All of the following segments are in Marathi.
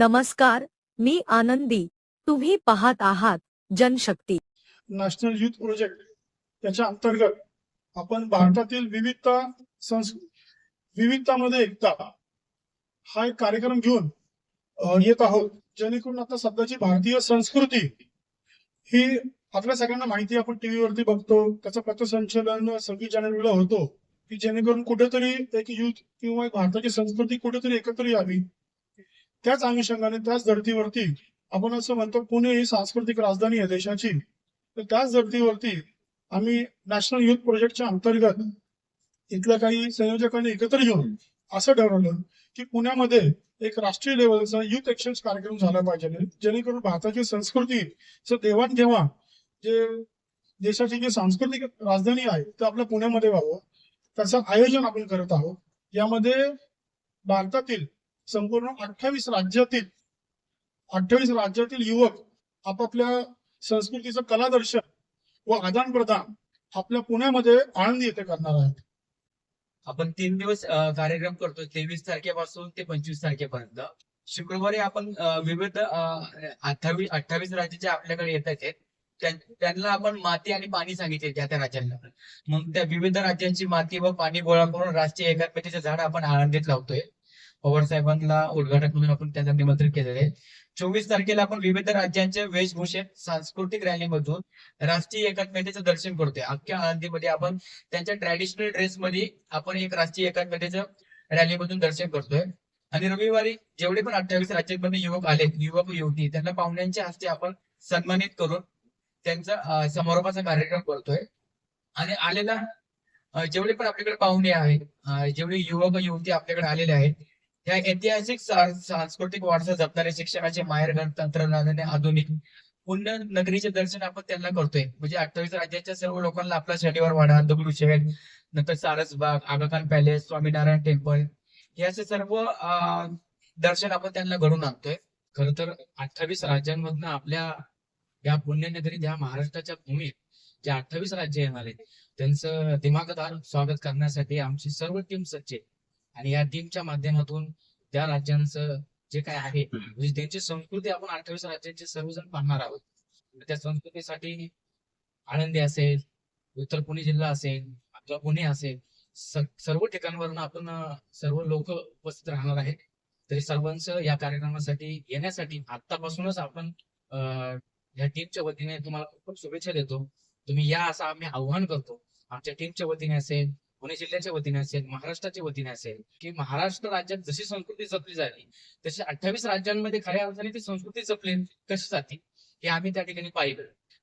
नमस्कार मी आनंदी. तुम्ही पाहत आहात जनशक्ती. National youth project. त्याच्या अंतर्गत आपण भारतातील विविधता संस विविधतामध्ये एकता हा एक कार्यक्रम घेऊन येत आहोत. जेणेकरून आता सध्याची भारतीय संस्कृती ही आपल्या सगळ्यांना माहिती आपण टीव्ही वरती बघतो. त्याचं पथसंचलन सव्वीस जानेवारीला होतो. की जेणेकरून कुठेतरी एक युथ किंवा एक भारताची संस्कृती कुठेतरी एकत्र यावी. त्याच अनुषंगाने त्याच धर्तीवरती आपण असं म्हणतो पुणे ही सांस्कृतिक राजधानी आहे देशाची. तर त्याच धर्तीवरती आम्ही नॅशनल युथ प्रोजेक्टच्या अंतर्गत इथल्या काही संयोजकांनी एकत्र येऊन असं ठरवलं की पुण्यामध्ये एक राष्ट्रीय लेवलचा युथ एक्सचेंज कार्यक्रम झाला पाहिजे. जेणेकरून भारताची संस्कृती देवाणघेवाण जे देशाची जी सांस्कृतिक राजधानी आहे ते आपल्या पुण्यामध्ये व्हावं. त्याचं आयोजन आपण करत आहोत. यामध्ये भारतातील संपूर्ण अठ्ठावीस राज्यातील अठ्ठावीस राज्यातील युवक आपापल्या संस्कृतीचं कलादर्शन व आदान प्रदान आपल्या पुण्यामध्ये आनंद येथे करणार आहेत. आपण तीन दिवस कार्यक्रम करतो तेवीस तारखेपासून ते पंचवीस तारखेपर्यंत. शुक्रवारी आपण विविध अठ्ठावीस अठ्ठावीस राज्याचे आपल्याकडे येत आहेत त्यांना आपण माती आणि पाणी सांगितले त्या त्या राज्यांना. मग त्या विविध राज्यांची माती व पाणी गोळा करून राष्ट्रीय एकात्मतेचे झाड आपण आनंदीत लावतोय. पवार साहेबांना उद्घाटन म्हणून आपण त्यांना निमंत्रित केलेले आहे चोवीस तारखेला आपण विविध राज्यांच्या वेशभूषेत सांस्कृतिक रॅलीमधून राष्ट्रीय एकात्मतेचं दर्शन करतोय. अख्ख्या आनंदीमध्ये आपण त्यांच्या ट्रॅडिशनल ड्रेस मध्ये आपण एक राष्ट्रीय एकात्मतेचं रॅलीमधून दर्शन करतोय. आणि रविवारी जेवढे पण अठ्ठावीस राज्यांमध्ये युवक आले युवक युवती त्यांना पाहुण्यांच्या हस्ते आपण सन्मानित करून त्यांचा समारोपाचा कार्यक्रम करतोय. आणि आलेला जेवढे पण आपल्याकडे पाहुणे आहेत जेवढे युवक युवती आपल्याकडे आलेले आहेत या ऐतिहासिक सांस्कृतिक वारसा जपणारे शिक्षणाचे माहेरघर तंत्रज्ञानाने आधुनिक पुण्य नगरीचे दर्शन आपण त्यांना करतोय. म्हणजे अठ्ठावीस राज्याच्या सर्व लोकांना आपला शनिवार वाडा दगडूशेठ नंतर सारसबाग आगाखान पॅलेस स्वामीनारायण टेम्पल हे असे सर्व दर्शन आपण त्यांना घडून आणतोय. खर तर अठ्ठावीस राज्यांमधनं आपल्या या पुण्यनगरीत या महाराष्ट्राच्या भूमीत जे अठ्ठावीस राज्य येणार आहेत त्यांचं दिमागदार स्वागत करण्यासाठी आमची सर्व टीम सज्ज आहे आणि या टीमच्या माध्यमातून त्या राज्यांचं जे काय आहे म्हणजे त्यांची संस्कृती आपण अठ्ठावीस राज्यांचे सर्वजण पाहणार आहोत. त्या संस्कृतीसाठी आळंदी असेल उत्तर पुणे जिल्हा असेल आपला पुणे असेल सर्व ठिकाणावरून आपण सर्व लोक उपस्थित राहणार आहेत. तरी सर्वांचं या कार्यक्रमासाठी येण्यासाठी आतापासूनच आपण या टीमच्या वतीने तुम्हाला खूप खूप शुभेच्छा देतो. तुम्ही या असं आम्ही आव्हान करतो. आमच्या टीमच्या वतीने असेल पुणे जिल्ह्याच्या वतीने असेल महाराष्ट्राच्या वतीने असेल की महाराष्ट्र राज्यात जशी संस्कृती जपली जाते तशी अठ्ठावीस राज्यांमध्ये खऱ्या अर्थाने ती संस्कृती जपली कशी जाते हे आम्ही त्या ठिकाणी पाहिलं.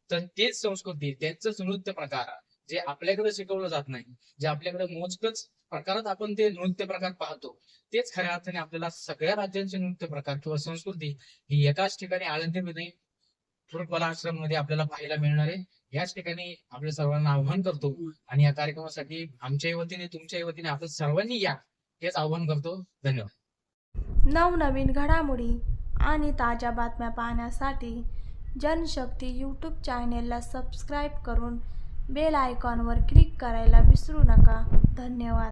तर तेच संस्कृती त्यांचंच नृत्य प्रकार जे आपल्याकडे शिकवलं जात नाही जे आपल्याकडे मोजकच प्रकारात आपण ते नृत्य प्रकार पाहतो तेच खऱ्या अर्थाने आपल्याला सगळ्या राज्यांचे नृत्य प्रकार किंवा संस्कृती ही एकाच ठिकाणी आळंदीमध्ये कला आश्रममध्ये आपल्याला पाहायला मिळणार आहे. याच ठिकाणी आपल्या सर्वांना आव्हान करतो आणि या कार्यक्रमासाठी आमच्याही वतीने तुमच्याही वतीने आपण सर्वांनी या. हेच आव्हान करतो. धन्यवाद. नवनवीन घडामोडी आणि ताज्या बातम्या पाहण्यासाठी जनशक्ती यूट्यूब चॅनेलला सबस्क्राईब करून बेल आयकॉनवर क्लिक करायला विसरू नका. धन्यवाद.